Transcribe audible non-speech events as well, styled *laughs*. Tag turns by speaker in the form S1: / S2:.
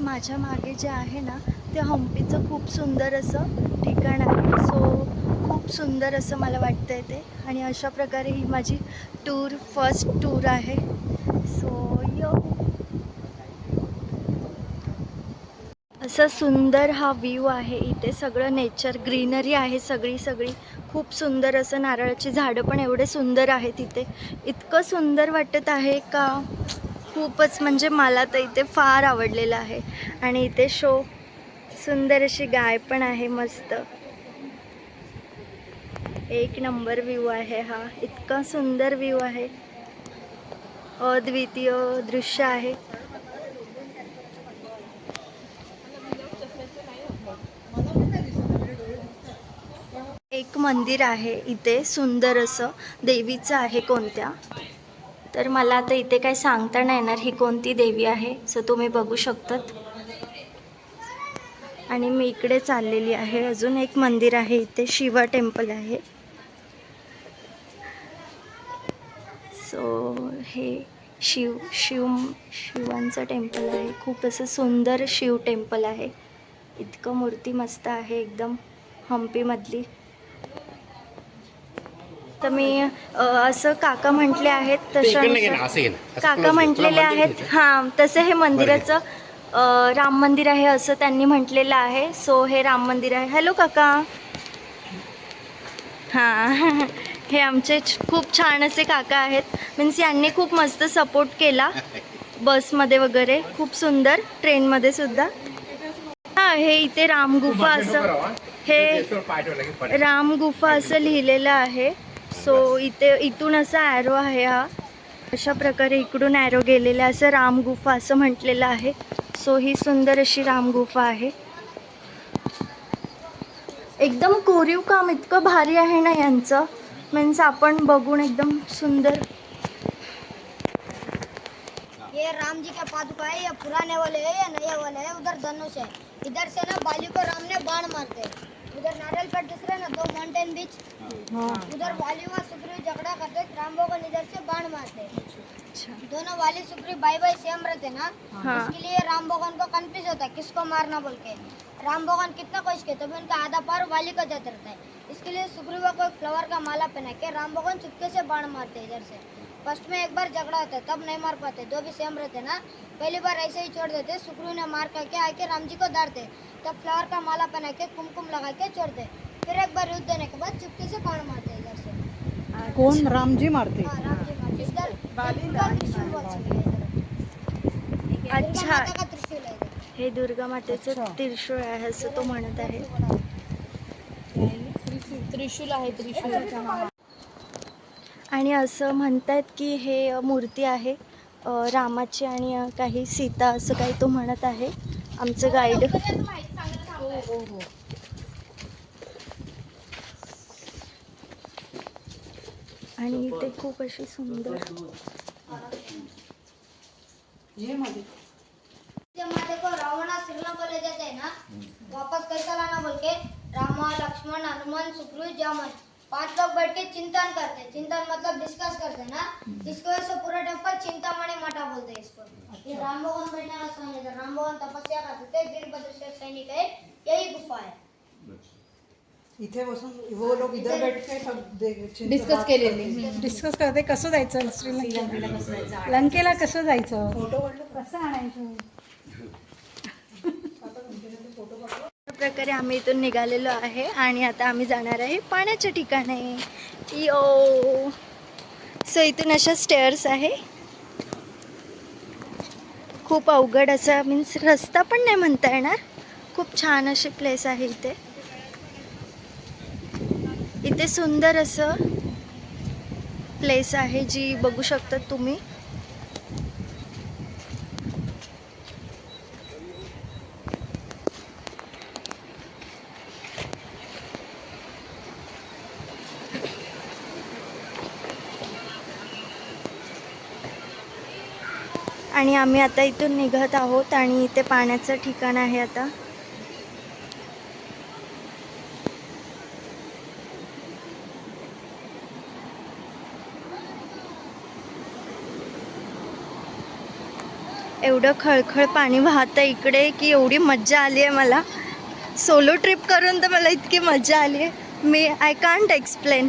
S1: माझ्या मागे जे आहे ना ते हम्पीचं खूप सुंदर असं ठिकाण आहे. सो खूप सुंदर असं मला वाटतं आहे ते. आणि अशा प्रकारे ही माझी टूर फर्स्ट टूर आहे. So yo. असं सुंदर हा व्ह्यू आहे. इथे सगळं नेचर ग्रीनरी आहे सगळी सगळी. खूप सुंदर असं नारळाची झाडं पण एवढे सुंदर आहेत इथे. इतकं सुंदर वाटत आहे का? खूपच म्हणजे मला तर इथे फार आवडलेलं आहे. आणि इथे शो सुंदर अशी गाय पण आहे मस्त. एक नंबर व्ह्यू आहे हा. इतका सुंदर व्ह्यू आहे. अद्वितीय दृश्य आहे. एक मंदिर आहे इथे सुंदर असं. देवीचं आहे कोणत्या? तर मला आता इथे काय सांगता नाही येणार. ही कोणती देवी आहे? सो तुम्ही बघू शकतात. आणि मी इकडे चाललेली आहे. अजून एक मंदिर आहे इथे. शिवा टेम्पल आहे. सो हे शिव शिव शिवांचं टेम्पल आहे. खूप असं सुंदर शिव टेम्पल आहे. इतकं मूर्ती मस्त आहे. एकदम हम्पीमधली तर मी असं काका म्हटले आहेत.
S2: असं
S1: काका. म्हटलेले आहेत. हां तसं हे मंदिराचं राम मंदिर आहे असं त्यांनी म्हटलेलं आहे. सो हे राम मंदिर आहे. हॅलो काका. हां *laughs* हे आमचे खूप छान असे काका आहेत. मीन्स यांनी खूप मस्त सपोर्ट केला. बसमध्ये वगैरे. खूप सुंदर. ट्रेनमध्ये सुद्धा. हां हे इथे राम गुफा असं हे
S2: याच्यावर पाय ठेवला की पडेल.
S1: राम गुफा असं लिहिलेलं आहे. सो इथे इथून असा ॲरो आहे हा. अशा प्रकारे इकडून ॲरो गेलेला आहे. असं राम गुफा असं म्हटलेलं आहे. सो ही सुंदर अशी राम गुफा आहे. एकदम कोरीव काम इतकं भारी आहे ना यांचं. मीन्स आपण बघून एकदम सुंदर.
S3: ये राम जी का पादुका है ये पुराने वाले है या नए वाले है उधर धनुष है। इधर से ना बाली को राम ने बाण मारते हैं। उधर नारियल पेड़ दिख रहे ना दो माउंटेन बीच उधर वाली व सुग्रीव झगड़ा करते हैं, राम भगवान इधर से बाण मारते।
S1: अच्छा।
S3: दोनों वाली सुग्रीव भाई भाई सेम रहते ना
S1: हाँ।
S3: इसके लिए राम भगवान को कन्फ्यूज़ होता है किसको मारना बोल के। राम भगवान कितना कोशिश किया तभी उनका आधा पार वाली को जाता रहता है। इसके लिए सुग्रीव को एक फ्लावर का माला पहना के राम भगवान चुपके से बाण मारते हैं इधर से। फ़र्स्ट में एक बार झगड़ा होता है तब नहीं मार पाते दो भी सेम रहते ना पहली बार ऐसे ही छोड़ देते सुग्रीव ने मार करके आके राम जी को दाड़ते तब फ्लावर का माला पहना के कुमकुम लगा के छोड़ते फिर एक बार युद्ध देने के बाद चुपके से बाण मारते इधर से।
S4: कोण रामजी मारते।
S3: हाँ, राम जी मारते। इधर। हैं
S1: अच्छा
S3: माता का त्रिशूल है
S1: हे दुर्गा मातेचं त्रिशूळ आहे असं तो म्हणत आहे.
S5: त्रिशूल आहे. त्रिशूल
S1: आणि असं म्हणतात की हे मूर्ती आहे रामाची आणि काही सीता असं काही तो म्हणत आहे. आमचं गाईड आणि इथे खूप अशी सुंदर.
S4: ये मध्ये
S3: जब माते को रावणा श्रीलंका ले जाते हैं ना वापस कैसा लाना बोल के रामा लक्ष्मण हनुमान सुग्रीव जामन. पाँच लोग बैठ के चिंतन करते चिंतन मतलब डिस्कस करते ना? इसको वजह पूरा टेंपल चिंतामणि माता बोलते हैं इसको। ये राम भगवान बैठने का स्थान है राम भगवान तपस्या करते थे वीरभद्र से सैनिक है यही गुफा है।
S4: इथे बसून वो लोग इधर बैठ के सब
S5: डिस्कस केलेली.
S4: डिस्कस करते. कसं जायचं? श्रीलंकेला लंकेला कसं जायचं? फ़ोटो कसं आणायचं?
S1: प्रकारे आम्ही इथून निघालेलो आहे आणि आता आम्ही जाणार आहे पाण्याच्या ठिकाणी. यो सो इथून अशा स्टेअर्स आहे. खूप अवघड असा मीन्स रस्ता पण नाही म्हणता येणार. खूप छान अशी प्लेस आहे इथे. इथे सुंदर असं प्लेस आहे जी बघू शकतात तुम्ही. आणि आम्ही आता इथून निघत आहोत आणि इथे पाण्याचं ठिकाण आहे आता. एवढं खळखळ पाणी वाहतं इकडे की एवढी मज्जा आली आहे मला. सोलो ट्रिप करून तर मला इतकी मजा आली आहे. मी आय कांट एक्सप्लेन